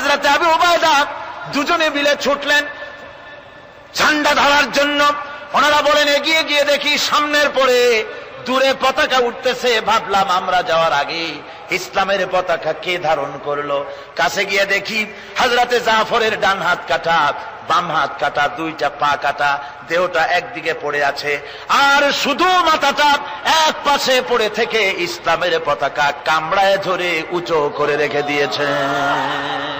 হাজরাতে আবু ওবায়দা দুজনে মিলে ছুটলেন ঝান্ডা ধরার জন্য। ওনারা বলেন, এগিয়ে গিয়ে দেখি সামনের পরে দূরে পতাকা উঠতেছে। ভাবলাম আমরা যাওয়ার আগে ইসলামের পতাকা কে ধারণ করল? কাছে গিয়ে দেখি হাজরাতে জাফরের ডান হাত কাটা, বাম হাত কাটা, দুইটা পা কাটা, দেহটা একদিকে পড়ে আছে। আর শুধু মাথাটা এক পাশে পড়ে থেকে ইসলামের পতাকা কামড়ায় ধরে উঁচু করে রেখে দিয়েছেন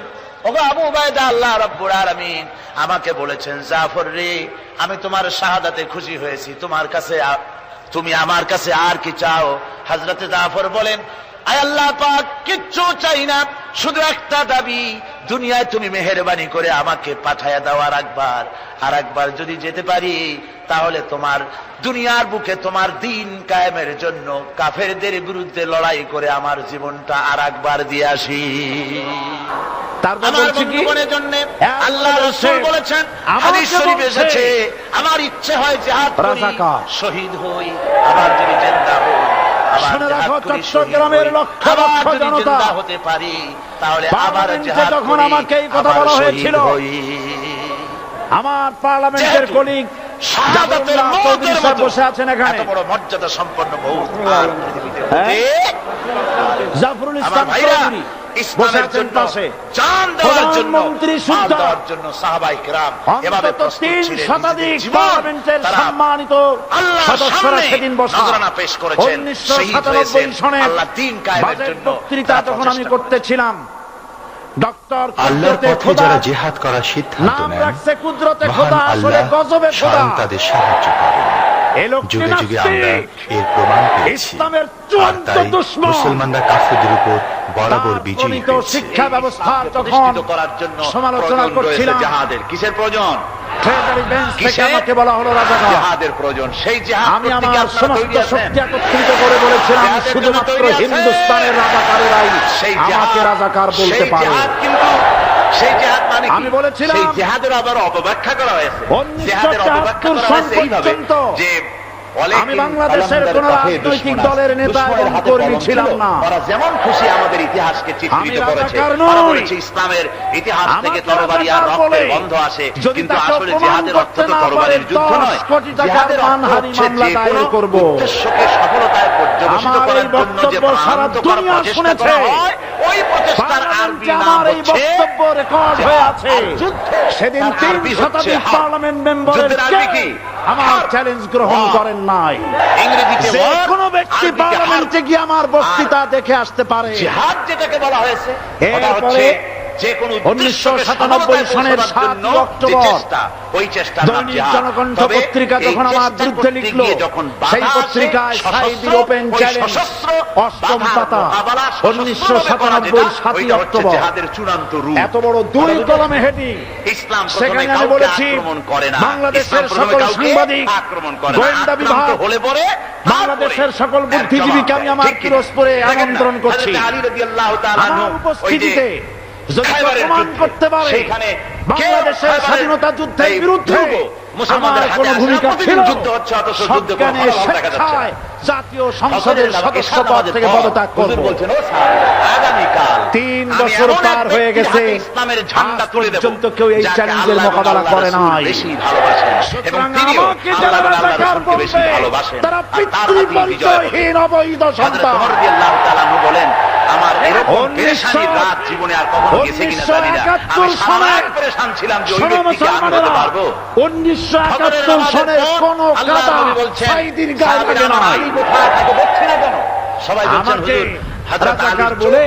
ওগো আবু আল্লাহ রব্বুল আলামিন আমাকে বলেছেন, জাফর রে, আমি তোমার শাহাদাতে খুশি হয়েছি। তোমার কাছে তুমি আমার কাছে আর কি চাও? হজরতে জাফর বলেন আল্লাহ কিচ্ছু চাই না। শুধু একটা দাবি, দুনিয়ায় তুমি মেহেরবানি করে আমাকে পাঠায়া দাও আর একবার আর একবার যদি যেতে পারি, তাহলে তোমার দুনিয়ার বুকে তোমার দিন কায়েমের জন্য কাফেরদের বিরুদ্ধে লড়াই করে আমার জীবনটা আর একবার দিয়ে আসি। তারপর আমার কি? জন্য আল্লাহ বলছে, বলেছেন আমাকে হাদিস শরীফ এসেছে আমার ইচ্ছে হয় জিহাদ করি শহীদ হই আবার যদি জিন্দা হই শুনে রাখো, চট্টগ্রামের লক্ষ লক্ষ জনতা। হতে পারি তাহলে আবার যখন আমাকে এই কথা বলা হয়েছিল, আমার পার্লামেন্টের কলিগ বসে আছেন এখানে। বড় মর্যাদা সম্পন্ন বহু জাফরুল ইসলাম ইসলামের আছেন জন্য পাশে। জান দেওয়ার জন্য প্রধানমন্ত্রী দেওয়ার জন্য সাহাবাই কিরাম এভাবে প্রস্তুত ছিলেন শতাধিক পার্লামেন্টের সম্মানিত আল্লাহর সদস্যরা সেদিন বসা। নজরানা পেশ করেছেন, শহীদ হয়েছেন, আল্লাহ দিন কায়েমের জন্য বক্তৃতা যখন আমি করতেছিলাম ডক্টর আল্লাহর কুদরতে পথে যারা জিহাদ করার সিদ্ধান্ত নেন রাখছে কুদরতে খোদা আসলে গজবে খোদা। তাদের সাহায্য যুগে যুগে আমরা এর প্রমাণ পেয়েছি। আর তাই মুসলমানরা কাফেরদের উপর বরাবর বিজয়ী শিক্ষা ব্যবস্থা প্রতিষ্ঠিত করার জন্য সমালোচনা করছিলাম জাহাদের। কিসের প্রয়োজন? আমাকে বলা হলো রাজাকার জাহাদের প্রয়োজন। সেই জাহাদ আমি আমার সমস্ত শক্তি একত্রিত করে বলেছিলাম শুধুমাত্র হিন্দুস্তানের রাজাকারেরাই সেই আমাকে রাজাকার বলতে পারে কিন্তু সেই কি? আমি বলেছিলাম, সেই জাহাদের আবার অপব্যাখ্যা করা হয়েছে। জাহাদের অপব্যাখ্যা করা হয়েছে এইভাবে যে আমি বাংলাদেশের কোন রাজনৈতিক দলের নেতা এবং কর্মী ছিলাম না। যেমন খুশি আমাদের ইতিহাসকে চিত্রিত করেছে। বলেছে ইসলামের ইতিহাস থেকে তরবারি আর রক্তের গন্ধ আসে কিন্তু আসলে জিহাদের অর্থ তো তরবারির যুদ্ধ নয়। জিহাদের অর্থ হচ্ছে যে কোনো উদ্দেশ্যকে সফলতায় পর্যবেসিত আমার করার জন্য যে বক্তব্য সারা প্রচেষ্টা করা হয়, ওই প্রচেষ্টার আরবি পার্লামেন্টে নাম হচ্ছে রেকর্ড হয়ে আছে সেদিন তিন শতাধিক পার্লামেন্ট মেম্বারের যুদ্ধের কি? আমার চ্যালেঞ্জ গ্রহণ করেন নাই। ইংরেজিতে কোনো ব্যক্তি। পার্লামেন্টে গিয়ে আমার বক্তৃতা দেখে আসতে পারে। জিহাদ যেটাকে বলা হয়েছে এরপরে যে কোনো উদ্দেশ্যকে 1997 সনের সফলতায় পৌঁছাবার 7 জন্য যে অক্টোবর ওই চেষ্টার দৈনিক জনকণ্ঠ পত্রিকা যখন আমার বিরুদ্ধে লিখলো, গিয়ে যখন বাধা সেই পত্রিকায় সাইদির ওপেন চ্যালেঞ্জ, অষ্টম পাতা, মোকাবেলা সশস্ত্রভাবে 1997 করা যেত, সাতই অক্টোবর। চূড়ান্ত এত বড় দুই কলমে হেডিং ইসলাম সেখানে আমি বলেছি আক্রমণ করে না। বাংলাদেশের সকল কাউকে সাংবাদিক আক্রমণ করে না। গোয়েন্দা বিভাগ হলে পরে বাংলাদেশের সকল বুদ্ধিজীবীকে আমি আমার। পিরোজপুরে আমন্ত্রণ করছি। আমার উপস্থিতিতে যদি কেউ খায়বারের প্রমাণ যুদ্ধে, করতে পারে সেইখানে বাংলাদেশের স্বাধীনতা যুদ্ধের বিরুদ্ধে মুসলমানদের কোনো ভূমিকা ছিল। যুদ্ধ হচ্ছে, অথচ যুদ্ধ কোনো সজ্ঞানে ফলাফল দেখা যাচ্ছে জাতীয় সংসদের সদস্য পদ থেকে পদত্যাগ করব। বলছেন, ও সাহাবী, আগামীকাল তিন বছর পার হয়ে গেছে। ইসলামের ঝান্ডা তুলে দেব পর্যন্ত কেউ এই চ্যালেঞ্জের মোকাবেলা করে নাই। বেশি ভালোবাসেন এবং যারা রাজাকার বলবে, তারা অবৈধ সন্তান। রাদিয়াল্লাহু তাআলা বলেন আমার এরকম পেরেশানি রাত জীবনে আর কখনো গেছে কিনা জানি না। আমি 1971 সারা রাত পেরেশান ছিলাম যে ওই ব্যক্তিকে আমি হতে পারব। 1971 সনে কোন কাদা সাইদির গায়ে লাগে না। আমি কোথায় থাকি দেখছি না কেন? সবাই বলছেন হুজুর হযরত আলী বলে